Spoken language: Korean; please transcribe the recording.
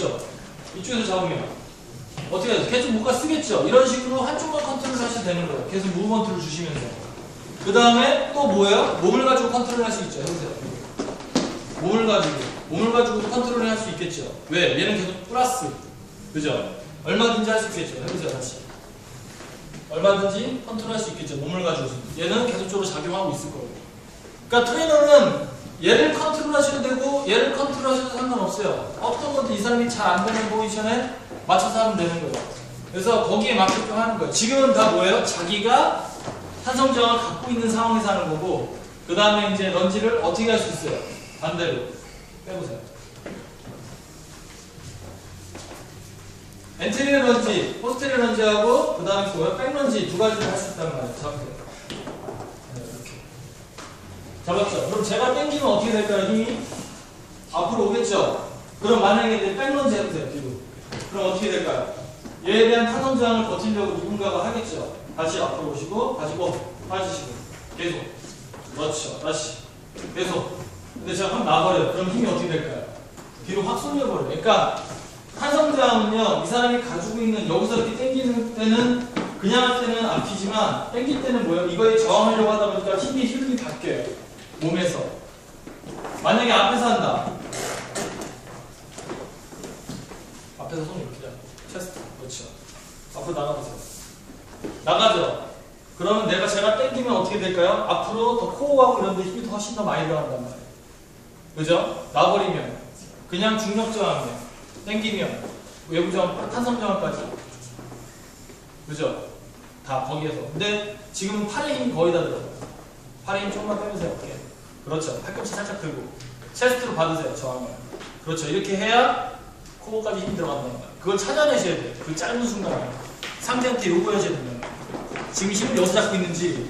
쓰겠죠. 이쪽에서 잡으면 어떻게 해야 돼? 계속 뭔가 쓰겠죠. 이런 식으로 한쪽만 컨트롤 하셔도 되는 거예요. 계속 무브먼트를 주시면서. 그 다음에 또 뭐예요? 몸을 가지고 컨트롤 할 수 있죠. 해보세요. 몸을 가지고 몸을 가지고 컨트롤 할 수 있겠죠. 왜? 얘는 계속 플러스. 그죠? 얼마든지 할 수 있겠죠. 해보세요. 다시. 얼마든지 컨트롤 할 수 있겠죠. 몸을 가지고. 얘는 계속적으로 작용하고 있을 거예요. 그러니까 트레이너는 얘를 컨트롤 하셔도 되고 얘를 컨트롤 하셔도 상관없어요. 어떤 것도 이 사람이 잘 안 되는 포지션에 맞춰서 하면 되는 거예요. 그래서 거기에 맞게끔 하는 거예요. 지금은 다 뭐예요? 자기가 탄성저항을 갖고 있는 상황에서 하는 거고 그 다음에 이제 런지를 어떻게 할 수 있어요? 반대로 빼보세요. 엔트리어 런지, 포스테리어 런지하고 그 다음에 뭐예요? 백 런지 두 가지를 할 수 있다는 말이에요. 잡으세요. 잡았죠? 그럼 제가 당기면 어떻게 될까요? 힘이? 앞으로 오겠죠? 그럼 만약에 이제 백런지 해보세요. 뒤로. 그럼 어떻게 될까요? 얘에 대한 타선 저항을 버티려고 누군가가 하겠죠? 다시 앞으로 오시고 다시 뭐 빠지시고 계속 그렇죠. 다시 계속 근데 제가 확 나버려요. 그럼 힘이 어떻게 될까요? 뒤로 확 쏠려버려요. 그러니까 탄성 저항은요 이 사람이 가지고 있는 여기서 이렇게 당기는 때는 그냥 할 때는 아프지만 당길 때는 뭐예요? 이거에 저항하려고 하다 보니까 힘이 흐름이 바뀌어요. 몸에서. 만약에 앞에서 한다. 앞에서 손 이렇게 잡고 체스트. 그렇죠. 앞으로 나가보세요. 나가죠. 그러면 내가 제가 당기면 어떻게 될까요? 앞으로 더 코어하고 이런 데 힘이 더 훨씬 더 많이 들어간단 말이에요. 그죠? 놔버리면. 그냥 중력 저항이면. 당기면. 외부 저항 탄성 저항까지. 그죠? 다 거기에서. 근데 지금은 팔에 힘이 거의 다 들어가요. 팔에 힘 조금만 빼보세요 어깨 그렇죠 팔꿈치 살짝 들고 체스트로 받으세요 저항을 그렇죠 이렇게 해야 코어까지 힘이 들어간다는 거예요. 그걸 찾아내셔야 돼요. 그 짧은 순간에. 상대한테 요구하셔야 된다는 거예요. 지금 힘을 여기서 잡고 있는지